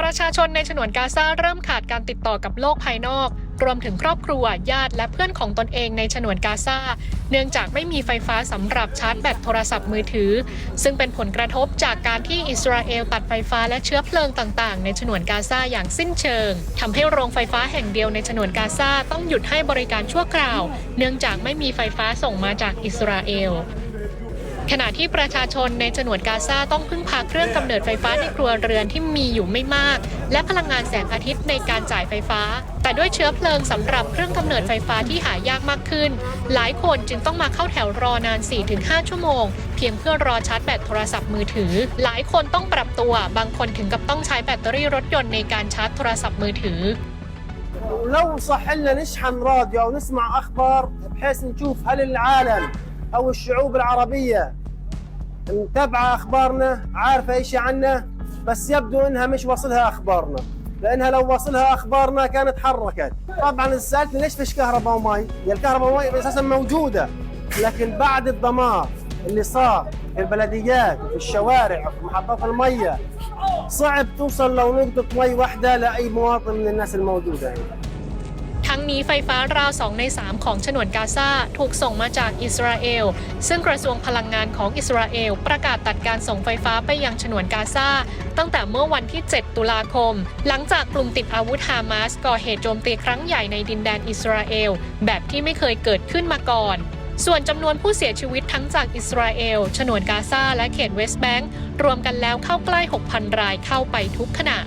ประชาชนในฉนวนกาซาเริ่มขาดการติดต่อกับโลกภายนอก รวมถึงครอบครัว ญาติและเพื่อนของตนเองในฉนวนกาซาเนื่องจากไม่มีไฟฟ้าสำหรับชาร์จแบตโทรศัพท์มือถือ ซึ่งเป็นผลกระทบจากการที่อิสราเอลตัดไฟฟ้าและเชื้อเพลิงต่างๆ ในฉนวนกาซาอย่างสิ้นเชิงทำให้โรงไฟฟ้าแห่งเดียวในฉนวนกาซาต้องหยุดให้บริการชั่วคราว เนื่องจากไม่มีไฟฟ้าส่งมาจากอิสราเอล ขณะที่ประชาชนในฉนวนกาซาต้องพึ่งพาเครื่องกำเนิดไฟฟ้าในครัวเรือนที่มีอยู่ไม่มาก และพลังงานแสงอาทิตย์ในการจ่ายไฟฟ้า แต่ด้วยเชื้อเพลิงสำหรับเครื่องกำเนิดไฟฟ้าที่หายากมากขึ้น หลายคนจึงต้องมาเข้าแถวรอนาน 4-5 ชั่วโมง เพียงเพื่อรอชาร์จแบตโทรศัพท์มือถือ หลายคนต้องปรับตัว บางคนถึงกับต้องใช้แบตเตอรี่รถยนต์ในการชาร์จโทรศัพท์มือถือ ولو صح لنا نشحن راديو او نسمع اخبار بحيث نشوف هل العالم او الشعوب العربيه متابعة أخبارنا عارفة اي شيء عنا بس يبدو إنها مش واصلها أخبارنا لأنها لو واصلها أخبارنا كانت حركت طبعا سالتني ليش فيش كهرباء ومي هي الكهرباء ومي أساسا موجودة لكن بعد الدمار اللي صار في البلديات وفي الشوارع وفي محطات المية صعب توصل لو نقطة مي واحدة لأي مواطن من الناس الموجودة هنا. ทั้งนี้ไฟฟ้าราว 2 ใน 3 ของฉนวนกาซาถูกส่งมาจากอิสราเอล ซึ่งกระทรวงพลังงานของอิสราเอล ประกาศตัดการส่งไฟฟ้าไปยังฉนวนกาซาตั้งแต่เมื่อวันที่ 7 ตุลาคม หลังจากกลุ่มติดอาวุธฮามาสก่อเหตุโจมตีครั้งใหญ่ในดินแดนอิสราเอล แบบที่ไม่เคยเกิดขึ้นมาก่อนส่วนจำนวนผู้เสียชีวิตทั้งจากอิสราเอล ฉนวนกาซา และเขตเวสต์แบงก์รวมกันแล้วเข้าใกล้ 6,000 รายเข้าไปทุกขณะ